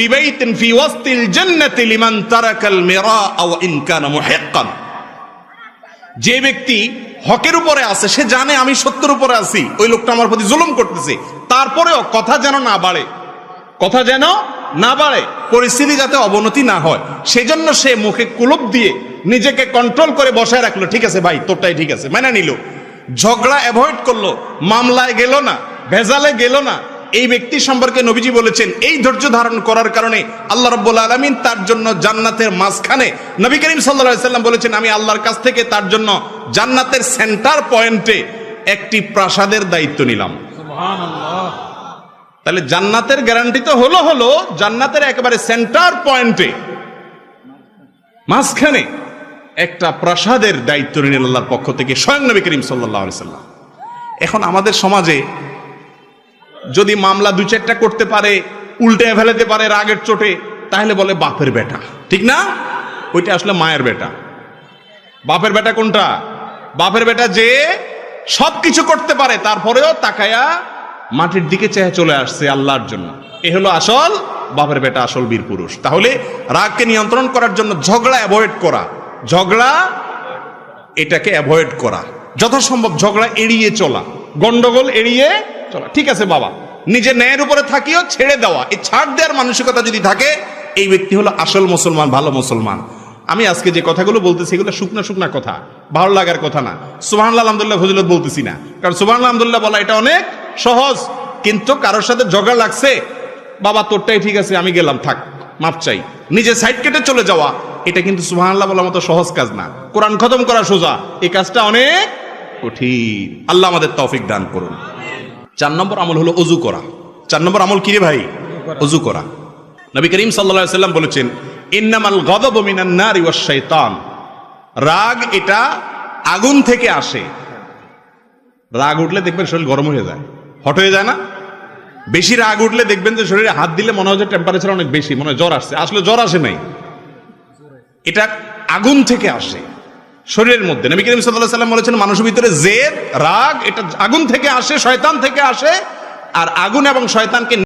বিবাইতিন ফি ওয়াসতিল জান্নাতি লিমান তারাকাল মিরা আও ইন কানা মুহিক্কান। যে ব্যক্তি হকের উপরে আছে, সে জানে আমি সত্যের উপরে আছি, ওই লোকটা আমার প্রতি জুলুম করতেছে। তারপরেও কথা যেন না বাড়ে, কথা যেন না বাড়ে, পরিস্থিতি যাতে অবনতি না হয়, সেজন্য সে মুখে কুলুপ দিয়ে নিজেকে কন্ট্রোল করে বসায় রাখল, ঠিক আছে ভাই, তোরটাই ঠিক আছে। মেনে নিল। ঝগড়া অ্যাভয়েড করল, মামলায় গেল না, ভেজালে গেল না এই ব্যক্তি সম্পর্কে নবীজি বলেছেন এই ধৈর্য ধারণ করার কারণে আল্লাহ রব্বুল আলমিন তার জন্য জান্নাতের মাঝখানে নবী করিম সাল্লা সাল্লাম বলেছেন আমি আল্লাহর কাছ থেকে তার জন্য জান্নাতের সেন্টার পয়েন্টে একটি প্রাসাদের দায়িত্ব নিলাম। তাহলে জান্নাতের গ্যারান্টি তো হলো হলো জান্নাতের একেবারে সেন্টার পয়েন্টে মাঝখানে একটা প্রাসাদের দায়িত্ব নিলেন আল্লাহর পক্ষ থেকে স্বয়ং নবী করিম সাল্লাহ সাল্লাম। এখন আমাদের সমাজে যদি মামলা দু চারটা করতে পারে, উল্টে ফেলাতে পারে রাগের চোটে, তাহলে বলে বাপের বেটা। ঠিক না? ওইটা আসলে মায়ের বেটা। বাপের বেটা কোনটা? বাপের বেটা যে সব কিছু করতে পারে, তারপরেও তাকায়া মাটির দিকে চেয়ে চলে আসছে আল্লাহর জন্য। এ হলো আসল, বাপের বেটা আসল বীর পুরুষ। তাহলে রাগকে নিয়ন্ত্রণ করার জন্য ঝগড়া অ্যাভয়েড করা। ঝগড়া, এটাকে অ্যাভয়েড করা। যথাসম্ভব ঝগড়া এড়িয়ে চলা। গন্ডগোল এড়িয়ে চলা। ঠিক আছে বাবা। নিজের ন্যায়ের উপরে থাকিও, ছেড়ে দেওয়া। এই ছাড় দেওয়ার মানসিকতা যদি থাকে, এই ব্যক্তি হলো আসল মুসলমান, ভালো মুসলমান। আমি আজকে যে কথাগুলো বলতেছি, এগুলো শুকনা শুকনা কথা। ভালো লাগার কথা না। সুবাহ আলহামদুল্লাহ ফজিলত বলতেছি না। কারণ সুবাহ আলহামদুল্লাহ বলা এটা অনেক সহজ। কিন্তু কারোর সাথে ঝগড়া লাগছে, বাবা, তোরটাই ঠিক আছে, আমি গেলাম, থাক মাপ চাই। নিজে সাইড কেটে চলে যাওয়া, এটা কিন্তু সুবহানাল্লাহ বলার মতো সহজ কাজ না। কোরআন খতম করা সোজা। এই কাজটা অনেক কঠিন। আল্লাহ আমাদের তৌফিক দান করুন। চার নম্বর আমল হলো অজু করা। চার নম্বর আমল কি রে ভাই? অজু করা। নবী করিম সাল্লাল্লাহু সাল্লাম বলেছেন, ইন্নামাল গদব মিনান নারি ওয়াশ শাইতান। রাগ এটা আগুন থেকে আসে। রাগ উঠলে দেখবেন শরীর গরম হয়ে যায়। হট হয়ে যায় না? বেশি রাগ উঠলে দেখবেন যে শরীরে হাত দিলে মনে হয় যে টেম্পারেচার অনেক বেশি, মনে হয় জ্বর আসছে। আসলে জ্বর আসে নাই। এটা আগুন থেকে আসে। শরীরের মধ্যে। নবী করিম সাল্লাল্লাহু সাল্লাম বলেছেন, মানুষের ভিতরে জেদ, রাগ, এটা আগুন থেকে আসে, শয়তান থেকে আসে, আর আগুন এবং শয়তানকে